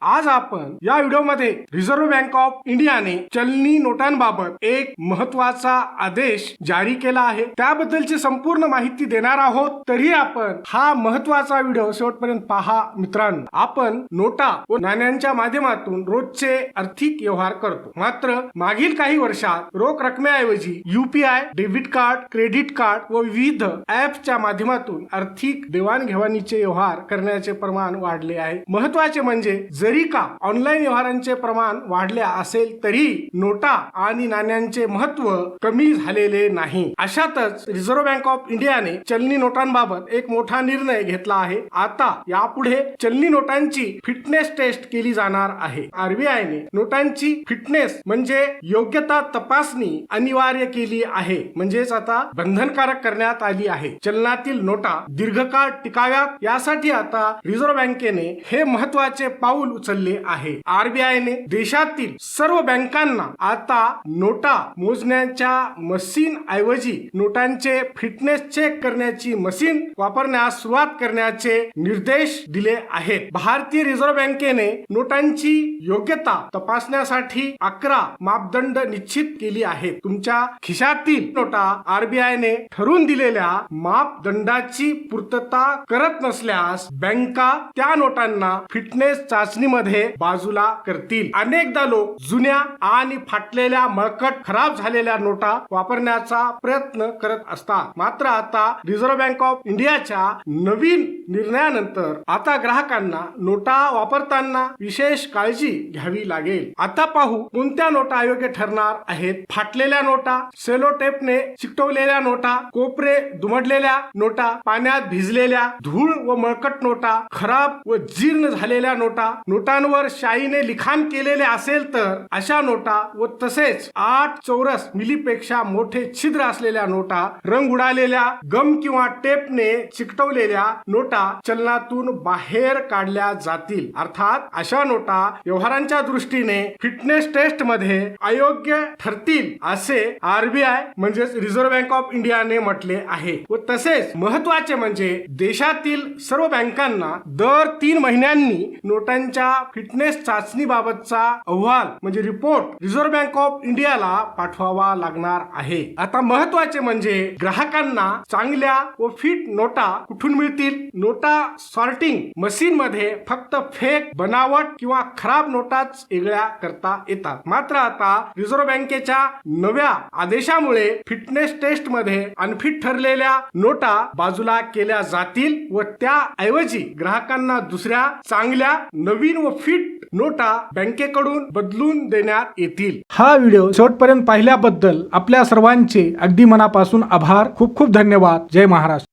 आज आपण या व्हिडिओमध्ये रिझर्व्ह बँक ऑफ इंडियाने चलनी नोटांबाबत एक महत्त्वाचा आदेश जारी केला आहे. त्याबद्दलची संपूर्ण माहिती देणार आहोत. तरी आपण हा महत्त्वाचा व्हिडिओ शेवटपर्यंत पहा मित्रांनो. आपण नोटा व नाण्यांच्या माध्यमातून रोजचे आर्थिक व्यवहार करतो. मात्र मागील काही वर्षात रोख रकमेऐवजी UPI debit card credit card व विविध ऍपच्या माध्यमातून आर्थिक देवाणघेवाणीचे व्यवहार करण्याचे प्रमाण वाढले आहे. महत्त्वाचे म्हणजे जरी का ऑनलाईन व्यवहारांचे प्रमाण वाढले असेल तरी नोटा आणि नाण्यांचे महत्त्व कमी झालेले नाही. अशातच रिझर्व्ह बँक ऑफ इंडियाने चलनी नोटांबाबत एक मोठा निर्णय घेतला आहे. आता यापुढे चलनी नोटांची फिटनेस टेस्ट केली जाणार आहे. आरबीआयने नोटांची फिटनेस म्हणजे योग्यता तपासणी अनिवार्य केली आहे. म्हणजेच आता बंधनकारक करण्यात आली आहे. चलनातील नोटा दीर्घकाळ टिकाव्यात. यासाठी आता रिझर्व्ह बँकेने हे महत्त्वाचे पाऊल उचलले आहे. आरबीआयने देशातील सर्व बँकांना आता नोटा मोजण्याच्या मशीन ऐवजी नोटांचे फिटनेस चेक करण्याची मशीन वापरण्यास सुरुवात करण्याचे निर्देश दिले आहेत. भारतीय रिझर्व्ह बँकेने नोटांची योग्यता तपासण्यासाठी अकरा मापदंड निश्चित केली आहेत. तुमच्या खिशातील नोटा आरबीआयने ठरवून दिलेल्या मापदंडाची पूर्तता करत नसल्यास बँका त्या नोटांना फिटनेस चाचणी चाचणीमध्ये बाजूला करतील. अनेकदा लोक जुन्या आणि फाटलेल्या मळकट खराब झालेल्या नोटा वापरण्याचा प्रयत्न करत असतात. मात्र आता रिझर्व्ह बँक ऑफ इंडियाच्या नवीन निर्णयानंतर आता ग्राहकांना नोटा वापरताना विशेष काळजी घ्यावी लागेल. आता पाहू कोणत्या नोटा अयोग्य ठरणार आहेत. फाटलेल्या नोटा सेलो टेपने चिकटवलेल्या नोटा कोपरे दुमडलेल्या नोटा पाण्यात भिजलेल्या धूळ व मळकट नोटा खराब व जीर्ण झालेल्या नोटा नोटांवर शाईने लिखाण केलेले असेल तर अशा नोटा व तसेच आठ चौरस मिलीपेक्षा मोठे छिद्र असलेल्या नोटा रंग उडालेल्या गम किंवा टेपने चिकटवलेल्या नोटा चलनातून बाहेर काढल्या जातील. अर्थात अशा नोटा व्यवहारांच्या दृष्टीने फिटनेस टेस्टमध्ये अयोग्य ठरतील असे आरबीआय म्हणजेच रिझर्व्ह बँक ऑफ इंडियाने म्हटले आहे. व तसेच महत्त्वाचे म्हणजे देशातील सर्व बँकांना दर तीन महिन्यांनी नोटांच्या फिटनेस चाचणीबाबतचा अहवाल म्हणजे रिपोर्ट रिझर्व्ह बँक ऑफ इंडियाला पाठवावा लागणार आहे. आता महत्त्वाचे म्हणजे ग्राहकांना चांगल्या व फिट नोटा कुठून मिळतील? नोटा सॉर्टिंग मशीन मध्ये फक्त फेक बनावट किंवा खराब नोटाच वेगळ्या करता येतात. मात्र आता रिझर्व्ह बँकेच्या नव्या आदेशामुळे फिटनेस टेस्टमध्ये अनफिट ठरलेल्या नोटा बाजूला केल्या जातील व त्याऐवजी ग्राहकांना दुसऱ्या चांगल्या नवीन नवीन व फिट नोटा बँकेकडून बदलून देण्यात येतील. हा व्हिडिओ शेवटपर्यंत पाहिल्याबद्दल आपल्या सर्वांचे अगदी मनापासून आभार. खूप खूप धन्यवाद. जय महाराष्ट्र.